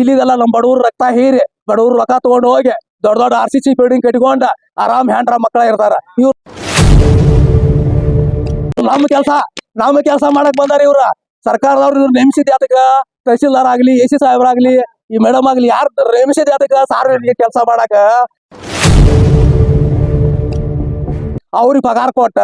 ಇಲ್ಲಿದೆಲ್ಲ ನಮ್ ಬಡವ್ರ ರಕ್ತ ಹೀರಿ, ಬಡವ್ರ ರೊಕ್ಕ ತಗೊಂಡು ಹೋಗಿ ದೊಡ್ಡ ದೊಡ್ಡ ಆರ್ ಸಿ ಸಿ ಬಿಲ್ಡಿಂಗ್ ಕಟ್ಕೊಂಡ ಆರಾಮ್ ಹ್ಯಾಂಡ್ರ ಮಕ್ಕಳ ಇರ್ತಾರ. ಇವ್ರು ನಮ್ ಕೆಲ್ಸ, ನಮ್ ಕೆಲಸ ಮಾಡಕ್ ಬಂದಾರ ಇವ್ರ. ಸರ್ಕಾರದವ್ರು ಇವ್ರು ನೇಮಿಸಿದ ಅದಕ್ಕ ತಹಸೀಲ್ದಾರ್ ಆಗ್ಲಿ ಎ ಸಿ ಸಾಹೇಬ್ರಾಗ್ಲಿ ಈ ಮೇಡಮ್ ಆಗ್ಲಿ, ಯಾರು ನೇಮಿಸಿದ ಅದಕ್ಕ ಸಾರ್ವಜನಿಕ ಕೆಲಸ ಮಾಡಾಕ? ಅವ್ರಿಗೆ ಪಗಾರ ಕೊಟ್ಟ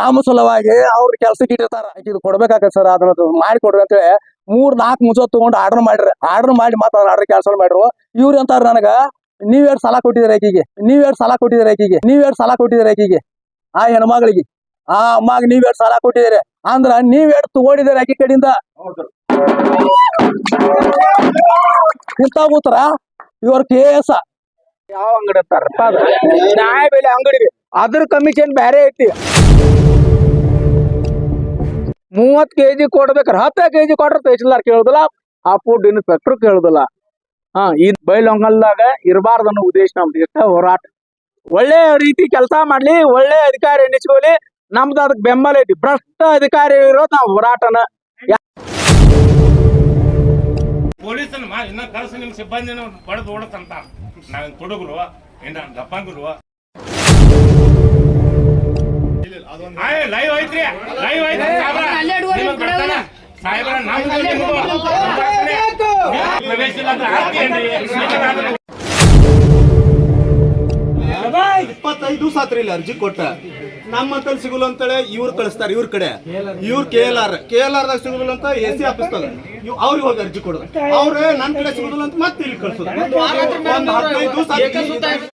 ನಮ್ಮ ಸಲುವಾಗಿ ಅವ್ರ ಕೆಲ್ಸಕ್ಕೆ ಇಟ್ಟಿರ್ತಾರ. ಇದು ಕೊಡ್ಬೇಕಾಗತ್ತೆ ಸರ್, ಅದನ್ನ ಮಾಡಿ ಕೊಡ್ರಿ ಅಂತೇಳಿ ಮೂರ್ ನಾಲ್ಕು ಮುಂಚೆ ತಗೊಂಡು ಆರ್ಡರ್ ಮಾಡ್ರಿ ಆರ್ಡರ್ ಮಾಡಿ ಮಾತ್ರ ಆರ್ಡರ್ ಕ್ಯಾನ್ಸಲ್ ಮಾಡ್ರು. ಇವ್ರು ಅಂತಾರ ನನಗ, ನೀವ್ ಎರಡ್ ಸಲ ಕೊಟ್ಟಿದ್ದೀರ ಆಕಿಗೆ? ನೀವ್ ಎರಡ್ ಸಲ ಕೊಟ್ಟಿದ್ದೀರ ಆಕಿಗೆ? ನೀವ್ ಎರಡ್ ಸಲ ಕೊಟ್ಟಿದ್ದೀರ ಆಕಿಗೆ? ಆ ಹೆಣ್ಮಗಳಿಗೆ. ಆ ಅಮ್ಮಗೆ ನೀವ್ ಎರಡ್ ಸಲ ಕೊಟ್ಟಿದ್ದೀರಿ ಅಂದ್ರ ನೀವ್ ಎರಡ್ ತಗೊಂಡಿದ್ದೀರಿ ಆಕಿ ಕಡೆಯಿಂದ ಇಂತ ಕೂತ್ರ ಇವ್ರ ಕೇಸ. ಯಾವ ಅಂಗಡಿ ನ್ಯಾಯ ಬೆಲೆ ಅಂಗಡಿ ಅದ್ರ ಕಮಿಷನ್ ಬ್ಯಾರೆ ಐತಿ. ಮೂವತ್ ಕೆಜಿ ಕೊಡ್ಬೇಕಾರ ಹತ್ತ ಕೆಜಿ ಕೊಟ್ರ ತಹಸೀಲ್ದಾರ್ ಕೇಳುದಿಲ್ಲ ಆ ಫುಡ್ ಇನ್ಸ್ಪೆಕ್ಟರ್ ಕೇಳುದಿಲ್ಲ ಹಾ ಈ ಬೈಲೊಂಗಲ್ದಾಗ ಇರಬಾರ್ದು ಅನ್ನೋ ಉದ್ದೇಶ ನಮ್ದು ಇಷ್ಟ ಹೋರಾಟ ಒಳ್ಳೆ ರೀತಿ ಕೆಲಸ ಮಾಡ್ಲಿ ಒಳ್ಳೆ ಅಧಿಕಾರಿ ಎಣಿಸ್ಕೊಳ್ಳಿ ನಮ್ದು ಅದಕ್ಕೆ ಬೆಂಬಲ ಐತಿ ಭ್ರಷ್ಟ ಅಧಿಕಾರಿ ಇರೋದು ನಾವು ಹೋರಾಟನ ಪೊಲೀಸನ್ ಮಾ ಇನ್ನ ಕಳ್ಸಿ ನಿಮ್ ಸಿಬ್ಬಂದಿನ ಬಡದು ಓಡತ್ತಂತ ನಾವ್ ತುಡುಗರು ಏನ್ ದಪ್ಪಂಗುರು ಲೈವ್ ಐತ್ರಿ ಲೈವ್ ಐತ್ರಿ? ಸಾಹೇಬ್ರ ಸಾತ್ರ ಇಲ್ಲ ಇಪ್ಪತ್ತೈದು ಅರ್ಜಿ ಕೊಟ್ಟ ನಮ್ಮಂತಲ್ಲಿ ಸಿಗಲ್ಲ ಅಂತೇಳಿ ಇವ್ರು ಕಳಿಸ್ತಾರ ಇವ್ರ ಕಡೆ ಇವ್ರ K L R K L R ದಾಗ ಸಿಗುದಿಲ್ಲ ಅಂತ ಎ ಸಿ ಆಫೀಸ್ದಾಗ ಅವ್ರಿಗೆ ಹೋಗಿ ಅರ್ಜಿ ಕೊಡೋದು ಅವ್ರೆ ನನ್ನ ಕಡೆ ಸಿಗುದಿಲ್ಲ ಅಂತ ಮತ್ತೆ ಇಲ್ಲಿ ಕಳ್ಸೋದು ಒಂದು ಹದಿನೈದು ದಿವಸ